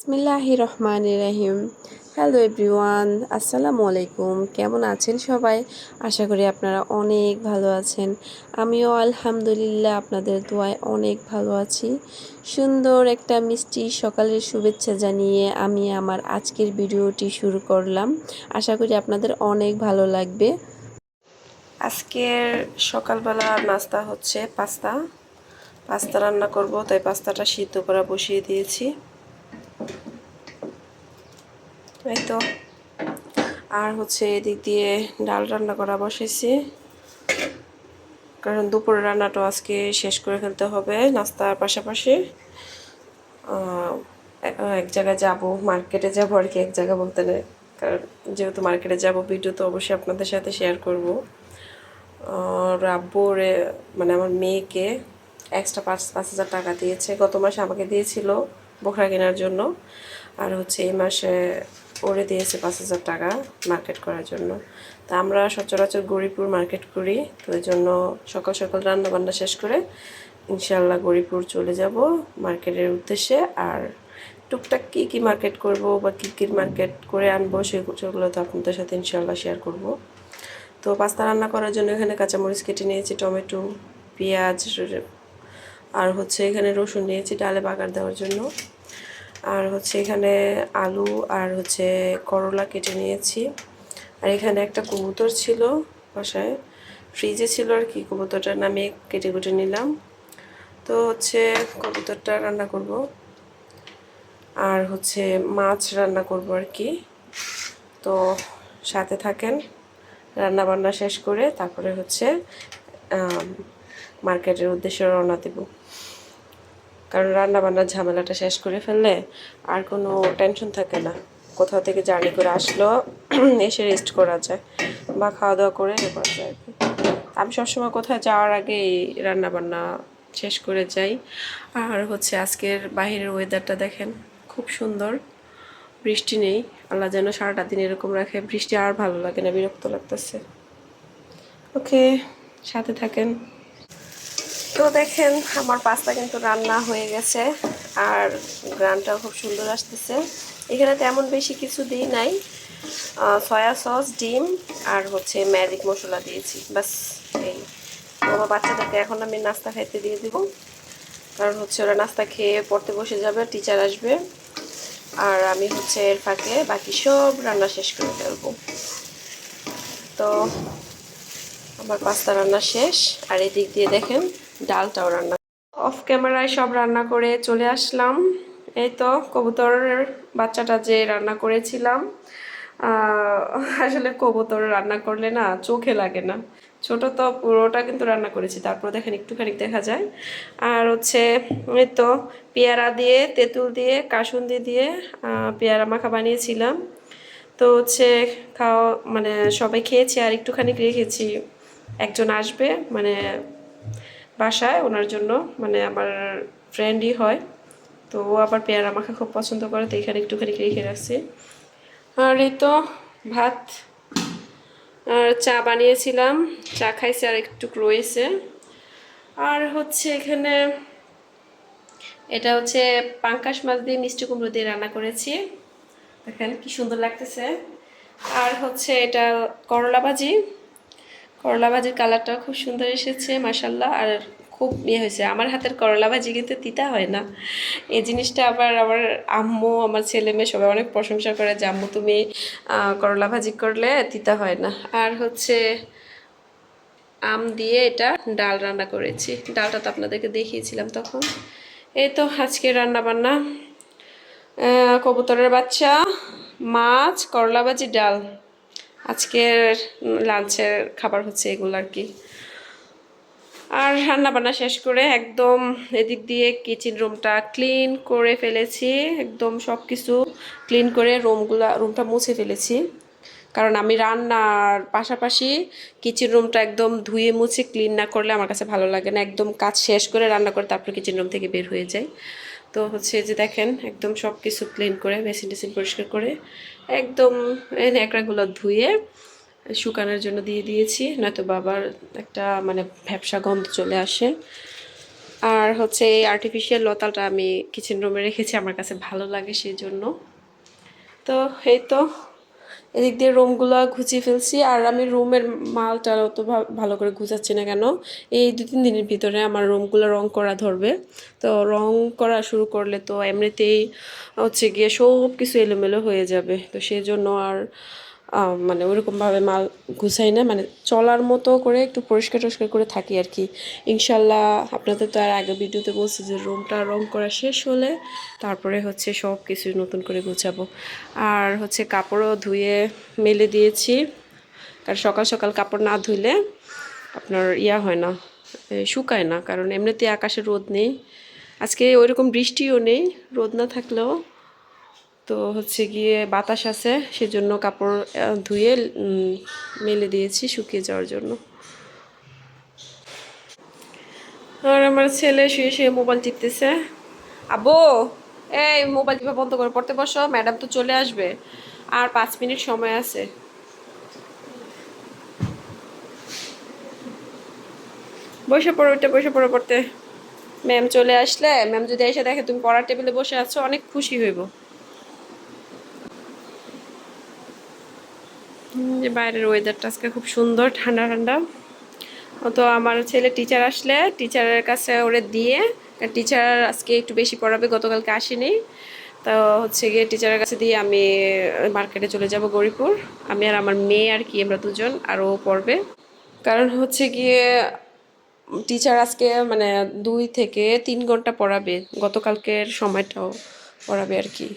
বিসমিল্লাহি রহমান রাহিম hello everyone আসসালামু আলাইকুম। কেমন আছেন সবাই? আশা করি আপনারা অনেক ভালো আছেন। আমিও আলহামদুলিল্লাহ আপনাদের দোয়ায় অনেক ভালো আছি। সুন্দর একটা মিষ্টি সকালের শুভেচ্ছা জানিয়ে আমি আমার আজকের ভিডিওটি শুরু করলাম। আশা করি আপনাদের অনেক ভালো লাগবে। আজকের সকালবেলা নাস্তা হচ্ছে পাস্তা। পাস্তা রান্না করব, তাই পাস্তাটা সিদ্ধ করা বসিয়ে দিয়েছি। এই তো আর হচ্ছে এদিক দিয়ে ডাল রান্না করা বসেছি কারণ দুপুরের রান্নাটা আজকে শেষ করে ফেলতে হবে, নাস্তার পাশাপাশি। এক জায়গায় যাব, মার্কেটে যাব আর কি, এক জায়গা বলতে নেই। কারণ যেহেতু মার্কেটে যাব, ভিডিও তো অবশ্যই আপনাদের সাথে শেয়ার করব। রাব্বুর মানে আমার মেয়েকে এক্সট্রা পাঁচ পাঁচ হাজার টাকা দিয়েছে। গত মাসে আমাকে দিয়েছিল বোখরা কেনার জন্য। আর হচ্ছে এই মাসে ওরে দিয়েছে পাঁচ হাজার টাকা মার্কেট করার জন্য। তা আমরা সচরাচর গরিপুর মার্কেট করি, তো ওই জন্য সকাল সকাল রান্না বান্না শেষ করে ইনশাল্লাহ গরিপুর চলে যাব মার্কেটের উদ্দেশ্যে। আর টুকটাক কী কী মার্কেট করব বা কী কী মার্কেট করে আনব সেগুলো তো আপনাদের সাথে ইনশাল্লাহ শেয়ার করব। তো পাস্তা রান্না করার জন্য এখানে কাঁচামরিচ কেটে নিয়েছি, টমেটো, পেঁয়াজ, আর হচ্ছে এখানে রসুন নিয়েছি, ডালে বাগার দেওয়ার জন্য। আর হচ্ছে এখানে আলু আর হচ্ছে করলা কেটে নিয়েছি। আর এখানে একটা কবুতর ছিল বাসায়। ফ্রিজে ছিল আর কি, কবুতরটা নামে কেটে কুটে নিলাম। তো হচ্ছে কবুতরটা রান্না করব। আর হচ্ছে মাছ রান্না করব আর কি। তো সাথে থাকেন রান্না বান্না শেষ করে তারপরে হচ্ছে মার্কেটের উদ্দেশ্যে রওনা দেবো। কারণ রান্না বান্নার ঝামেলাটা শেষ করে ফেললে আর কোনো টেনশন থাকে না। কোথাও থেকে জার্নি করে আসলো, এসে রেস্ট করা যায় বা খাওয়া দাওয়া করে এ করা যায়। আমি সবসময় কোথায় যাওয়ার আগে রান্না বান্না শেষ করে যাই। আর হচ্ছে আজকের বাহিরের ওয়েদারটা দেখেন, খুব সুন্দর। বৃষ্টি নেই, আল্লাহ যেন সারাটা দিন এরকম রাখে। বৃষ্টি আর ভালো লাগে না, বিরক্ত লাগতেছে। ওকে সাথে থাকেন। তো দেখেন, আমার পাস্তা কিন্তু রান্না হয়ে গেছে আর গ্রানটাও খুব সুন্দর আসতেছে। এখানে তেমন বেশি কিছু দিই নাই। সয়া সস, ডিম আর হচ্ছে ম্যাজিক মশলা দিয়েছি। বাস এই আমার বাচ্চাদেরকে এখন আমি নাস্তা খাইতে দিয়ে দিব। কারণ হচ্ছে ওরা নাস্তা খেয়ে পড়তে বসে যাবে, টিচার আসবে। আর আমি হচ্ছে এর ফাঁকে বাকি সব রান্না শেষ করে ফেলব। তো আমার পাস্তা রান্না শেষ। আর এদিক দিয়ে দেখেন ডালটাও রান্না অফ ক্যামেরায় সব রান্না করে চলে আসলাম। এই তো কবুতরের বাচ্চাটা যে রান্না করেছিলাম আসলে কবুতর রান্না করলে না চোখে লাগে না। ছোট তো পুরোটা কিন্তু রান্না করেছি, তারপর দেখেন একটুখানি দেখা যায়। আর হচ্ছে এই তো পেয়ারা দিয়ে, তেঁতুল দিয়ে, কাসুন্দি দিয়ে পেয়ারা মাখা বানিয়েছিলাম। তো হচ্ছে খাওয়া মানে সবাই খেয়েছি আর একটুখানি রেখেছি। একজন আসবে মানে বাসায়, ওনার জন্য মানে আমার ফ্রেন্ডই হয়। তো ও আবার পেয়ারা মাখা খুব পছন্দ করে, তো এখানে একটুখানি রেখে রাখছি। আর এই তো ভাত, আর চা বানিয়েছিলাম, চা খাইছে আর একটু রয়েছে। আর হচ্ছে এখানে, এটা হচ্ছে পাঙ্কাশ মাছ দিয়ে মিষ্টি কুমড়ো দিয়ে রান্না করেছি। দেখেন কি সুন্দর লাগতেছে। আর হচ্ছে এটা করলা ভাজি করলা ভাজির কালারটাও খুব সুন্দর এসেছে মাসাল্লাহ আর খুব ইয়ে হয়েছে, আমার হাতের করলা ভাজি কিন্তু তিতা হয় না। এই জিনিসটা আবার আমার আম্মু, আমার ছেলে মেয়ে সবাই অনেক প্রশংসা করে যে, আম্মু, তুমি করলা ভাজি করলে তিতা হয় না। আর হচ্ছে আম দিয়ে এটা ডাল রান্না করেছি। ডালটা তো আপনাদেরকে দেখিয়েছিলাম তখন। এই তো আজকে রান্না বান্না কবুতরের বাচ্চা, মাছ, করলা ভাজি, ডাল। আজকের লাঞ্চের খাবার হচ্ছে এগুলো আর কি। আর রান্না বান্না শেষ করে একদম এদিক দিয়ে কিচেন রুমটা ক্লিন করে ফেলেছি, একদম সব কিছু ক্লিন করে রুমগুলা রুমটা মুছে ফেলেছি। কারণ আমি রান্নার পাশাপাশি কিচেন রুমটা একদম ধুয়ে মুছে ক্লিন না করলে আমার কাছে ভালো লাগে না, একদম কাজ শেষ করে রান্না করে তারপর কিচেন রুম থেকে বের হয়ে যায় তো হচ্ছে যে দেখেন, একদম সব কিছু ক্লিন করে মেশিন টেসিন পরিষ্কার করে, একদম ন্যাকড়াগুলো ধুয়ে শুকানোর জন্য দিয়ে দিয়েছি, নয়তো বাবার একটা মানে ভ্যাবসা গন্ধ চলে আসে। আর হচ্ছে এই আর্টিফিশিয়াল লতালটা আমি কিচেন রুমে রেখেছি, আমার কাছে ভালো লাগে সেই জন্য তো এই তো এদিক দিয়ে রুমগুলো গুছিয়ে ফেলছি। আর আমি রুমের মালটা অত ভালো করে গুছাচ্ছি না কেন? এই দু তিন দিনের ভিতরে আমার রুমগুলো রং করা ধরবে। তো রং করা শুরু করলে তো এমনিতেই হচ্ছে গিয়ে সব কিছু এলোমেলো হয়ে যাবে। তো সেই জন্য আর মানে ওরকমভাবে মাল গুছাই না মানে চলার মতো করে একটু পরিষ্কার টরিষ্কার করে থাকি আর কি। ইনশাল্লাহ আপনাদের তো আর আগে ভিডিওতে বলছি যে রুমটা রং করা শেষ হলে তারপরে হচ্ছে সব কিছু নতুন করে গুছাবো। আর হচ্ছে কাপড়ও ধুয়ে মেলে দিয়েছি। কারণ সকাল সকাল কাপড় না ধুইলে আপনার ইয়া হয় না শুকায় না। কারণ এমনিতে আকাশে রোদ নেই। আজকে ওইরকম বৃষ্টিও নেই, রোদ না থাকলেও তো হচ্ছে গিয়ে বাতাস আছে, সেজন্য কাপড় ধুয়ে মেলে দিয়েছি শুকিয়ে যাওয়ার জন্য। আর আমার ছেলে শুয়ে শুয়ে মোবাইল টিপতেছে। আব্বু, এই মোবাইল টিপা বন্ধ করে, পড়তে বসো, ম্যাডাম তো চলে আসবে। আর পাঁচ মিনিট সময় আছে। বসে পড়ো ওইটা বসে পড়ো পড়তে। ম্যাম চলে আসলে, ম্যাম যদি এসে দেখে তুমি পড়ার টেবিলে বসে আছো, অনেক খুশি হইব। যে বাইরের ওয়েদারটা আজকে খুব সুন্দর, ঠান্ডা ঠান্ডা। তো আমার ছেলে টিচার আসলে টিচারের কাছে ওরে দিয়ে টিচার আজকে একটু বেশি পড়াবে, গতকালকে আসেনি। তো হচ্ছে গিয়ে টিচারের কাছে দিয়ে আমি মার্কেটে চলে যাব গৌরীপুর। আমি আর আমার মেয়ে আর কি, আমরা দুজন, আর ও পড়বে। কারণ হচ্ছে গিয়ে টিচার আজকে মানে দুই থেকে তিন ঘণ্টা পড়াবে, গতকালকের সময়টাও পড়াবে আর কি।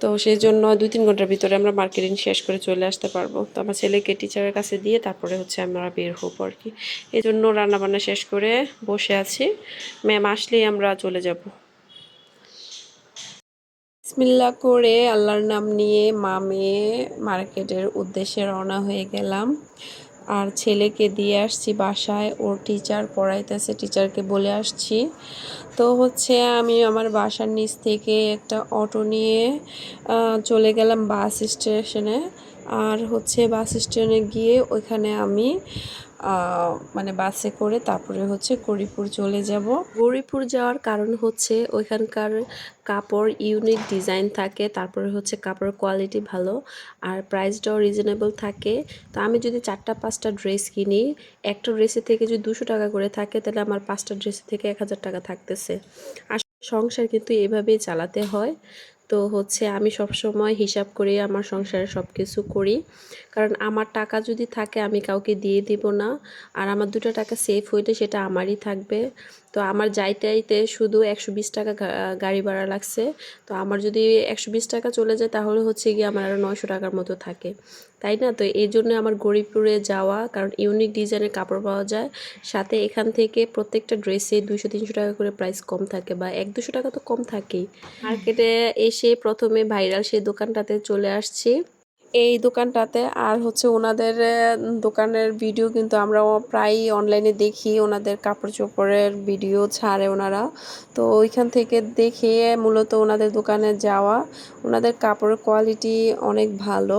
তো সেই জন্য দুই তিন ঘণ্টার ভিতরে আমরা মার্কেটিং শেষ করে চলে আসতে পারব। তো আমার ছেলেকে টিচারের কাছে দিয়ে তারপরে হচ্ছে আমরা বের হব আর কি। এই জন্য রান্নাবান্না শেষ করে বসে আছি। ম্যাম আসলেই আমরা চলে যাব। বিসমিল্লা করে আল্লাহর নাম নিয়ে মা মেয়ে মার্কেটের উদ্দেশ্যে রওনা হয়ে গেলাম। আর ছেলেকে দিয়ে আসছি বাসায়, ওর টিচার পড়াইতেছে টিচারকে বলে আসছি। তো হচ্ছে আমি আমার বাসার নিচ থেকে একটা অটো নিয়ে চলে গেলাম বাস স্টেশনে। আর হচ্ছে বাস স্টেশনে গিয়ে ওইখানে আমি মানে বাসে করে তারপরে হচ্ছে গৌরীপুর চলে যাব। গৌরীপুর যাওয়ার কারণ হচ্ছে ওইখানকার কাপড় ইউনিক ডিজাইন থাকে, তারপরে হচ্ছে কাপড়ের কোয়ালিটি ভালো, আর প্রাইসটাও রিজনেবল থাকে। তো আমি যদি চারটা, পাঁচটা ড্রেস কিনি, একটা ড্রেসের থেকে যদি দুশো টাকা করে থাকে, তাহলে আমার পাঁচটা ড্রেসের থেকে এক হাজার টাকা থাকতেছে। আর সংসার কিন্তু এভাবেই চালাতে হয়। তো হচ্ছে আমি সব সময় হিসাব করে আমার সংসারে সব কিছু করি। কারণ আমার টাকা যদি থাকে আমি কাউকে দিয়ে দিব না। আর আমার দুটো টাকা সেফ হইলে সেটা আমারই থাকবে। তো আমার যাইতে আইতে শুধু একশো বিশ টাকা গাড়ি ভাড়া লাগছে। তো আমার যদি একশো বিশ টাকা চলে যায় তাহলে হচ্ছে গিয়ে আমার আরও নয়শো টাকার মতো থাকে। তাই না? তো এই জন্য আমার গরিবপুরে যাওয়া কারণ ইউনিক ডিজাইনের কাপড় পাওয়া যায়। সাথে এখান থেকে প্রত্যেকটা ড্রেসে দুশো তিনশো টাকা করে প্রাইস কম থাকে বা এক দুশো টাকা তো কম থাকেই। মার্কেটে এসে প্রথমে ভাইরাল সেই দোকানটাতে চলে আসছি। এই দোকানটাতে আর হচ্ছে ওনাদের দোকানের ভিডিও কিন্তু আমরা প্রায় অনলাইনে দেখি। ওনাদের কাপড় চোপড়ের ভিডিও ছাড়ে ওনারা। তো ওইখান থেকে দেখে মূলত ওনাদের দোকানে যাওয়া। ওনাদের কাপড়ের কোয়ালিটি অনেক ভালো।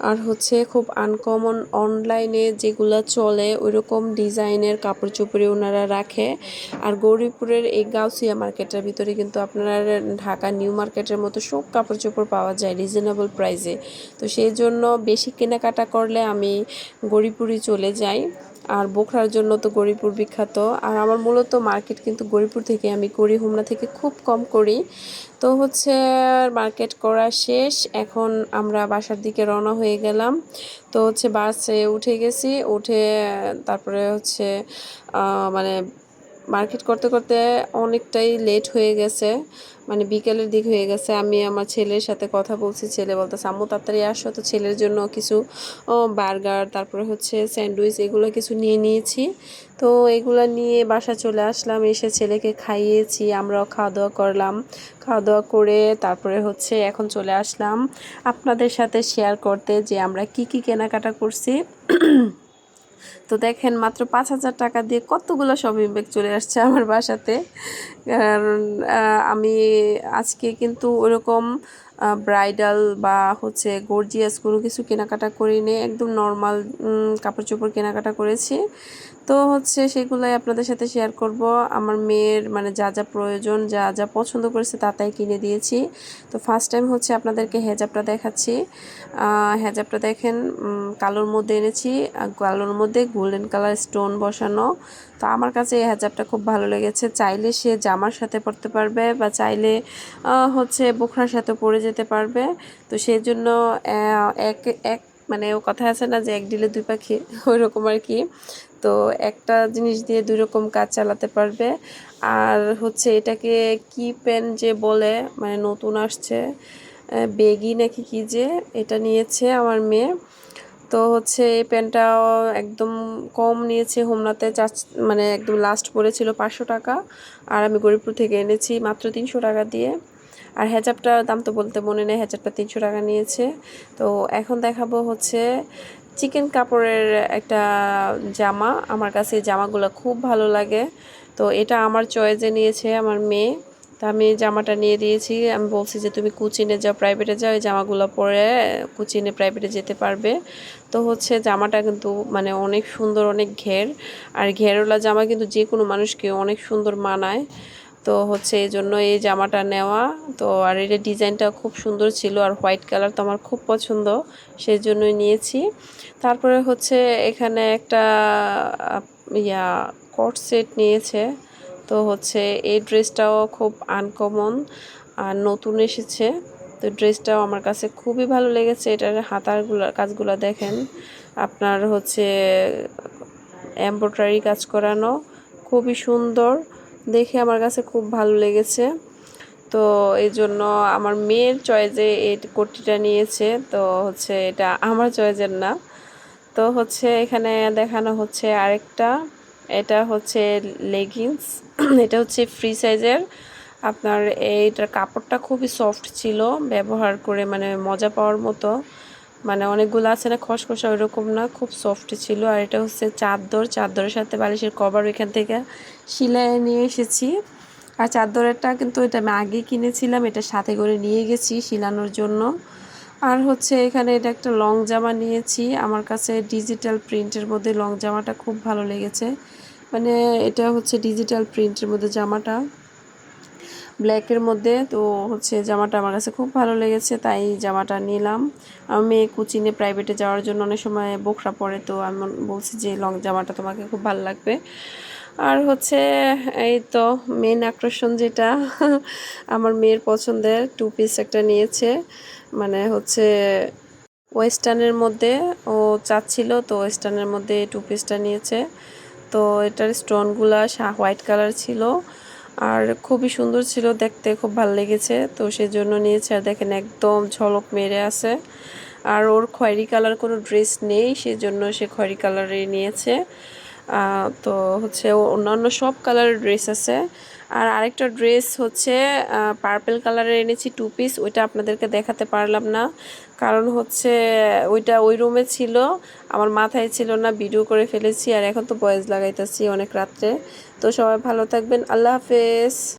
আর হচ্ছে খুব আনকমন অনলাইনে যেগুলো চলে, ওইরকম ডিজাইনের কাপড় চোপড়ে ওনারা রাখে। আর গৌরীপুরের এই গাউসিয়া মার্কেটের ভিতরে কিন্তু আপনার ঢাকা নিউ মার্কেটের মতো সব কাপড় চোপড় পাওয়া যায় রিজনেবল প্রাইসে তো সেই জন্য বেশি কেনাকাটা করলে আমি গৌরীপুরই চলে যাই। আর বোখরার জন্য তো গৌরীপুর বিখ্যাত। আর আমার মূলত মার্কেট কিন্তু গৌরীপুর থেকে আমি করি হুমনা থেকে খুব কম করি। তো হচ্ছে মার্কেট করা শেষ, এখন আমরা বাসার দিকে রওনা হয়ে গেলাম। তো হচ্ছে বাসে উঠে গেছি, উঠে তারপরে হচ্ছে মানে মার্কেট করতে করতে অনেকটাই লেট হয়ে গেছে। মানে বিকেলের দিক হয়ে গেছে, আমি আমার ছেলের সাথে কথা বলছি, ছেলে বলতেছে, আম্মু, তাড়াতাড়ি আসো। তো ছেলের জন্য কিছু বার্গার, তারপরে হচ্ছে স্যান্ডউইচ, এগুলো কিছু নিয়ে নিয়েছি। তো এগুলো নিয়ে বাসা চলে আসলাম, এসে ছেলেকে খাইয়েছি, আমরাও খাওয়া দাওয়া করলাম। খাওয়া দাওয়া করে তারপরে হচ্ছে এখন চলে আসলাম। আপনাদের সাথে শেয়ার করতে যে আমরা কি কি কেনাকাটা করছি। তো দেখেন মাত্র পাঁচ হাজার টাকা দিয়ে কতগুলো শপিং ব্যাগ চলে আসছে আমার বাসাতে। কারণ আমি আজকে কিন্তু ওরকম ব্রাইডাল বা হচ্ছে গর্জিয়াস কোনো কিছু কেনাকাটা করিনি, একদম নর্মাল কাপড় চোপড় কেনাকাটা করেছি। তো হচ্ছে সেগুলাই আপনাদের সাথে শেয়ার করব। আমার মেয়ের মানে যা যা প্রয়োজন, যা যা পছন্দ করেছে তা তাই কিনে দিয়েছি। তো ফার্স্ট টাইম হচ্ছে আপনাদেরকে হেজাবটা দেখাচ্ছি। হেজাবটা দেখেন কালোর মধ্যে এনেছি। কালোর মধ্যে গোল্ডেন কালার স্টোন বসানো। তো আমার কাছে এই হেজাবটা খুব ভালো লেগেছে। চাইলে সে জামার সাথে পরতে পারবে বা চাইলে হচ্ছে বোখরার সাথে পরে যেতে পারবে। তো সেই জন্য এক এক মানে ও কথা আছে না যে এক ডিলে দুই পাখি ওই রকম আর কি। তো একটা জিনিস দিয়ে দুই রকম কাজ চালাতে পারবে। আর হচ্ছে এটাকে কি পেন যে বলে মানে নতুন আসছে বেগি নাকি কি যে, এটা নিয়েছে আমার মেয়ে। তো হচ্ছে এই প্যান্টটাও একদম কম নিয়েছে, হোমনাতে চার মানে একদম লাস্ট পড়েছিল পাঁচশো টাকা। আর আমি গরিবপুর থেকে এনেছি মাত্র তিনশো টাকা দিয়ে। আর হেজাবটার দাম তো বলতে মনে নেই, হেজাবটা তিনশো টাকা নিয়েছে। তো এখন দেখাবো হচ্ছে চিকেন কাপড়ের একটা জামা। আমার কাছে জামাগুলো খুব ভালো লাগে। তো এটা আমার চয়েসে নিয়েছে আমার মেয়ে। তা আমি জামাটা নিয়ে দিয়েছি। আমি বলছি যে, তুমি কুচিনে যাও প্রাইভেটে যাও, এই জামাগুলো পরে কুচিনে প্রাইভেটে যেতে পারবে। তো হচ্ছে জামাটা কিন্তু মানে অনেক সুন্দর, অনেক ঘের। আর ঘেরওয়ালা জামা কিন্তু যে কোনো মানুষকে অনেক সুন্দর মানায়। তো হচ্ছে এই জন্য এই জামাটা নেওয়া। তো আর এটা ডিজাইনটা খুব সুন্দর ছিল আর হোয়াইট কালার তো আমার খুব পছন্দ সেই জন্যই নিয়েছি। তারপরে হচ্ছে এখানে একটা ইয়া কট সেট নিয়েছে। তো হচ্ছে এই ড্রেসটাও খুব আনকমন আর নতুন এসেছে। তো ড্রেসটাও আমার কাছে খুবই ভালো লেগেছে। এটার হাতারগুলো কাজগুলো দেখেন। আপনার হচ্ছে, এমব্রয়ডারি কাজ করানো খুবই সুন্দর। দেখে আমার কাছে খুব ভালো লেগেছে। তো এই জন্য আমার মেয়ের চয়েসে এই কুর্তিটা নিয়েছে। তো হচ্ছে এটা আমার চয়েসের না। তো হচ্ছে এখানে দেখানো হচ্ছে আরেকটা। এটা হচ্ছে লেগিংস এটা হচ্ছে ফ্রি সাইজের আপনার এইটার কাপড়টা খুবই সফট ছিল। ব্যবহার করে মানে মজা পাওয়ার মতো। মানে অনেকগুলো আছে না, খসখসা ওইরকম না, খুব সফট ছিল। আর এটা হচ্ছে চাদর, চাদরের সাথে বালিশের কভার ওইখান থেকে সিলাই নিয়ে এসেছি। আর চাদরেরটা কিন্তু এটা আমি আগে কিনেছিলাম, এটা সাথে করে নিয়ে গেছি শিলানোর জন্য। আর হচ্ছে এখানে এটা একটা লং জামা নিয়েছি। আমার কাছে ডিজিটাল প্রিন্টের মধ্যে লং জামাটা খুব ভালো লেগেছে। মানে এটা হচ্ছে ডিজিটাল প্রিন্টের মধ্যে জামাটা। ব্ল্যাকের মধ্যে। তো হচ্ছে জামাটা আমার কাছে খুব ভালো লেগেছে, তাই জামাটা নিলাম। আমি কুচিনে প্রাইভেটে যাওয়ার জন্য অনেক সময় বোখরা পরে তো আমি বলছি যে লং জামাটা তোমাকে খুব ভালো লাগবে। আর হচ্ছে এই তো মেন আকর্ষণ যেটা, আমার মেয়ের পছন্দের টু পিস একটা নিয়েছে। মানে হচ্ছে ওয়েস্টার্নের মধ্যে ও চাচ্ছিল, তো ওয়েস্টার্নের মধ্যে টু পিসটা নিয়েছে। তো এটার স্টোনগুলা হোয়াইট কালার ছিল। আর খুবই সুন্দর ছিল দেখতে, খুব ভালো লেগেছে। তো সেই জন্য নিয়েছে আর দেখেন একদম ঝলক মেরে আছে। আর ওর খয়েরি কালার কোনো ড্রেস নেই, সেজন্য সে খয়েরি কালারে নিয়েছে। তো হচ্ছে অন্যান্য সব কালারের ড্রেস আছে। আর আরেকটা ড্রেস হচ্ছে পার্পেল কালারের এনেছি টু পিস ওইটা আপনাদেরকে দেখাতে পারলাম না। কারণ হচ্ছে, ওইটা ওই রুমে ছিল, আমার মাথায় ছিল না ভিডিও করে ফেলেছি, আর এখন তো বয়েজ লাগাইতেছি অনেক রাত্রে। তো সবাই ভালো থাকবেন, আল্লাহ হাফেজ।